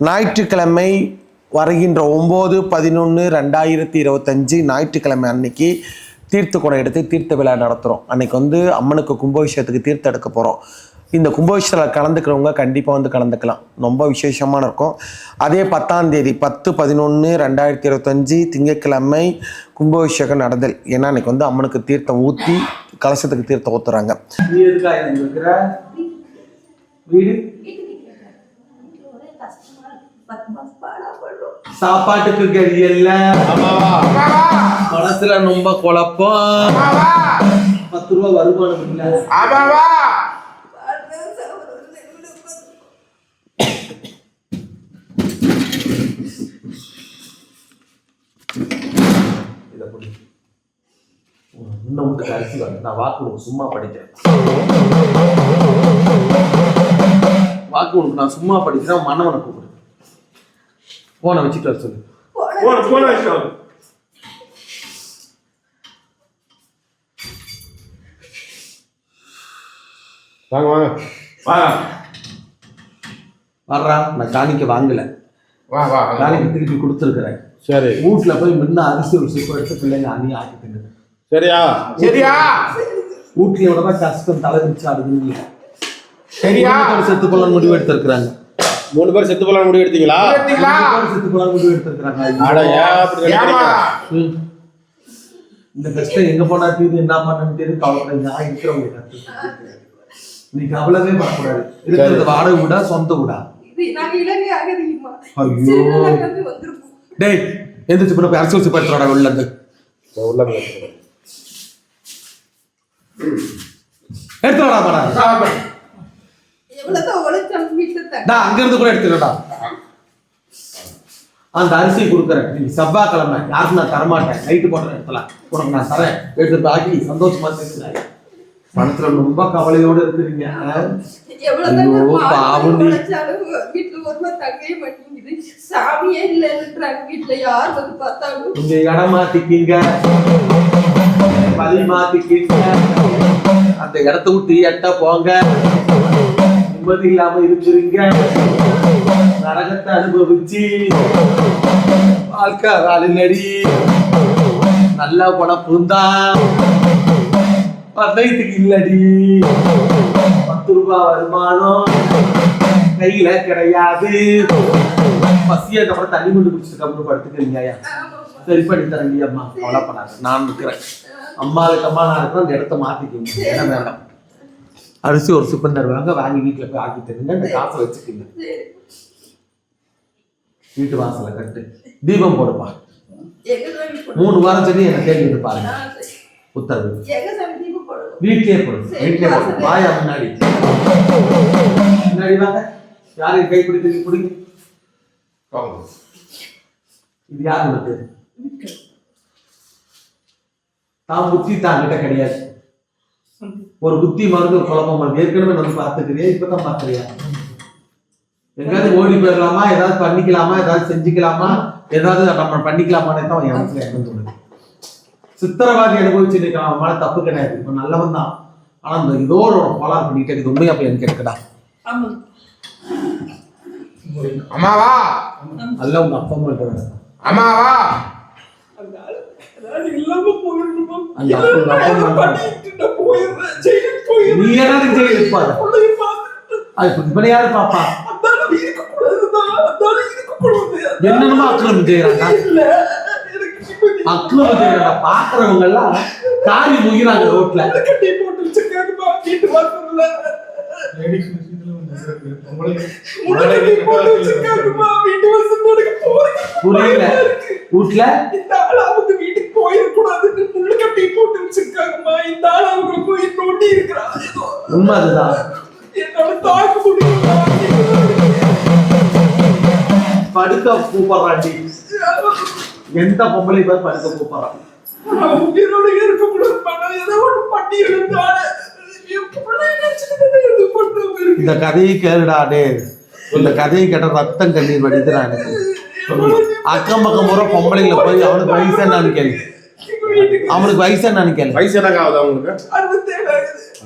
ஞாயிற்றுக்கிழமை வருகின்ற ஒம்பது பதினொன்று ரெண்டாயிரத்தி இருபத்தஞ்சி ஞாயிற்றுக்கிழமை அன்னைக்கு தீர்த்த குடம் எடுத்து தீர்த்த விழா நடத்துகிறோம் அன்னைக்கு வந்து அம்மனுக்கு கும்பாபிஷேகத்துக்கு தீர்த்தம் எடுக்க போகிறோம் இந்த கும்பாபிஷேகத்தில் கலந்துக்கிறவங்க கண்டிப்பாக வந்து கலந்துக்கலாம். ரொம்ப விசேஷமான இருக்கும். அதே பத்தாம் தேதி பத்து பதினொன்று ரெண்டாயிரத்தி இருபத்தஞ்சி திங்கட்கிழமை கும்பாபிஷேகம் நடந்தல். ஏன்னா அன்னைக்கு வந்து அம்மனுக்கு தீர்த்தம் ஊற்றி கலசத்துக்கு தீர்த்தம் ஊற்றுறாங்க நீ எதுக்கா இருக்கிற வீடு சாப்பாட்டுக்கு கறி இல்ல மனசுல ரொம்ப குழப்பம். பத்து ரூபா வருமானம் இல்ல. இன்னும் விட்டு நான் வாக்கு உனக்கு சும்மா படிக்கிறேன். வாக்கு உனக்கு நான் சும்மா படிக்கிறேன் மன்னவனை கூப்பிடு போனை வச்சுட்டு வர சொல்லு. போன போன வாங்க வாங்க. வா. வர்றா. நான் காணிக்க வாங்கல. வா வா காணிக்க திருப்பி கொடுத்துருக்குறேன். சரி. வீட்டுல போய் முன்ன அரிசி ஒரு சிப்பு எடுத்து பிள்ளைங்க அணி ஆக்கி தின்னு சரியா? சரியா? வீட்டுல எவ்வளவு கஷ்டம் தலை வச்சு ஆடுதுன்னு. சரியா? செத்து போலாம் முடிவு எடுத்திருக்கிறாங்க. மூணு பேர் செத்து போலாம் முடிவு எடுத்தீங்களா? எடுத்தீங்களா? செத்து போலாம் முடிவு? ம். இந்த கஷ்டம் எங்க போனா தீர்வு என்ன பண்ணு தெரியும் கவலை நான் இருக்கிறவங்க நீ கவலவே படக்கூடாது இருக்கிறது வாடகை விடா சொந்த விடா? ஐயோ. டேய் எந்திரிச்சு போய் போய் அரசு படுத்துறாடா உள்ள இருந்து. உள்ள. எடுத்துடா மாடா எவ்வளவுதான் உழைச்சாலும் வீட்டுல தங்க நான் அங்க இருந்து கூட எடுத்துக்கடா. அந்த அரிசி கொடுக்குறேன். நீ செவ்வாய்க்கிழமை. யாருக்கும் நான் தரமாட்டேன். நைட்டு போடுற இடத்துல. உனக்கு நான் தரேன். எடுத்து பாக்கி சந்தோஷமா சேர்த்துக்கிறேன் மனசுல ரொம்ப கவலையோட இருக்கிறீங்க. நான் பாவண்டி. உழைச்சாலும் வீட்டுல சாமியே யார் வந்து பார்த்தாலும். நீங்க இடம் மாத்திக்கிங்க. பதி மாத்திக்கிங்க. அந்த இடத்த விட்டு எட்ட போங்க. நிம்மதி இல்லாம இருக்கிறீங்க நரகத்தை அனுபவிச்சு வாழ்க்கை வாழினடி நல்லா குணப்புந்தா பந்தயத்துக்கு இல்லடி. பத்து ரூபாய் வருமானம் கையில கிடையாது. பசிய அப்புறம் தண்ணி கொண்டு குடிச்சிருக்க அப்புறம் படுத்துக்கிறீங்க ஐயா சரி பண்ணி தரங்க அம்மா. கவலைப்படாது. நான் இருக்கிறேன். அம்மாவுக்கு அம்மா நான் இருக்கிறேன். அந்த இடத்த மாத்திக்கிங்க. இடம் வேண்டாம். அரிசி ஒரு சிப்பம் தருவாங்க வாங்கி வீட்டுல போய் ஆக்கி தருங்க இந்த காசை வச்சுக்கோங்க. சரி. வீட்டு வாசல்ல கட்டு. தீபம் போடுப்பா? மூணு வாரம் சொல்லி என்ன கேள்வி பாருங்க. ஆ, சரி. உத்தரவு. எங்க சாமி தீபம் போடணும் வீட்லயே போடு சரி, வீட்லயே போடு வாசல்ல. வாயா முன்னாடி. முன்னாடி வாங்க. யாரையும் கை பிடித்து பிடிங்க. இது யார் உனக்கு? தான் புத்தி தான் கிட்ட கிடையாது. ஒரு புத்தி மருந்து ஒரு குழப்பம் ஏற்கனவே வந்து பார்த்துக்கிறியா இப்பதான் பார்க்கறியா? எங்காவது ஓடி போயிடலாமா? ஏதாவது பண்ணிக்கலாமா? ஏதாவது செஞ்சுக்கலாமா? ஏதாவது நம்ம பண்ணிக்கலாமான்னு தான் என் மனசுல என்ன தோணுது. சித்திரவாதி அனுபவிச்சு நிற்கலாம் அவன் மேல தப்பு கிடையாது. இப்போ நல்லவன் தான். ஆனா இந்த ஏதோ ஒரு கோளாறு பண்ணிட்டு இருக்குது. உண்மையா போய் எனக்கு இருக்குடா அம்மாவா? நல்ல உங்க அப்பா அம்மா இருக்கிறாங்க அம்மாவா? இல்லாம போயிடணுமா? நீ என்ன ஜெயிலுக்கு பார்த்துட்டு அது இவனை யாரு பாப்பா என்னென்னமோ அக்கிரமம் செய்யறாங்க? அக்கிரமம் செய்யறாங்க பாக்குறவங்க எல்லாம் காரி முகிறாங்க ரோட்ல. புரியல. வீட்டுக்கு போயிடக்கூடாதுன்னு முள்ளு கட்டி போட்டு வச்சிருக்காங்கம்மா இந்த ஆள் அவங்க போய் நோண்டி இருக்கிறான் உண்மை அதுதான். என்னால தாக்க முடியல படுக்க கூப்பிடுறாண்டி. எந்த பொம்பளை பேர் படுக்க கூப்பிடுறான். உயிரோட ஏதோ பண்ணி இருந்தால இந்த கதையை கேளுடா டே இந்த கதையை கேட்ட ரத்தம் கண்ணீர் வடிதுடா எனக்கு அக்கம் பக்கம் போற பொம்பளைங்களை போய் அவனுக்கு வயசு என்னன்னு கேளு. எங்க வீட்டுக்கு அவனுக்கு வயசு என்னன்னு கேள்வி வயசு என்ன ஆகுது அவங்களுக்கு?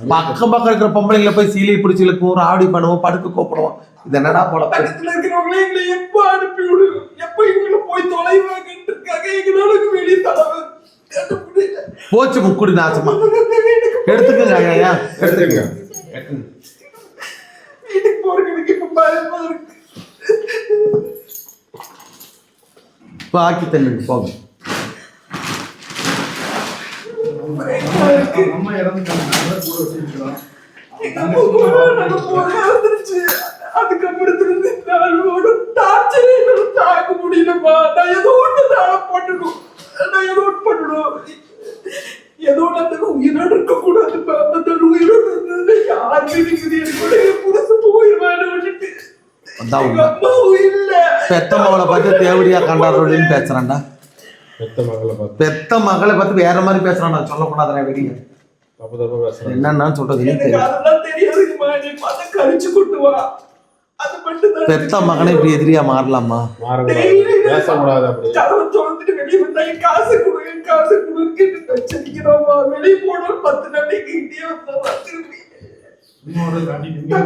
பக்கம் பக்கம் இருக்கிற பொம்பளைங்களை போய் சீலை பிடிச்சி இழுக்கும் ராவடி பண்ணுவோம் படுக்க கூப்பிடுவோம். இது என்னடா போல பக்கத்துல இருக்கிறவங்களே எங்களை எப்ப அனுப்பி விடு? எப்ப இவங்களை போய் தொலைவாங்கன்ட்டு இருக்காங்க? எங்களுக்கு வெளியே தடவை போச்சு முக்குடி நாசமா. எடுத்துக்கங்க ஐயா எடுத்துக்கங்க. வீட்டுக்கு போறதுக்கு இப்ப பயமா இருக்கு. பாக்கி தண்ணி போகும் அதுக்கப்புறத்துல இருந்து நாளோட டார்ச்சர் என்னால தாங்க முடியலப்பா நான் ஏதோ ஒன்று தாழ பண்ணணும் நான் ஏதோ ஒன்று பண்ணணும் ஏதோ அந்த உயிரோடு இருக்கக்கூடாதுப்பா அந்த உயிரோடு இருந்தது யாருக்கு இருக்குது என்னோட என் புதுசு போயிடுவான்னு விட்டுட்டு பெத்த மகளை பார்த்து தேவடியா கண்டாடுறோன்னு பேசுறான்டா. பெத்த மகளை பார்த்து. பெத்த மகளை பார்த்து வேற மாதிரி பேசுறான் நான் சொல்லக்கூடாதுடா வெளியே என்னன்னு சொல்றதுன்னு அது மட்டும் தான் பெத்த மகனை இப்படி எதிரியா மாறலாமா? வெளியே வந்தா என் காசு கொடு என் காசு கொடுன்னு வச்சிருக்கிறோமா வெளியே போனோம் பத்து நாளைக்கு இங்கே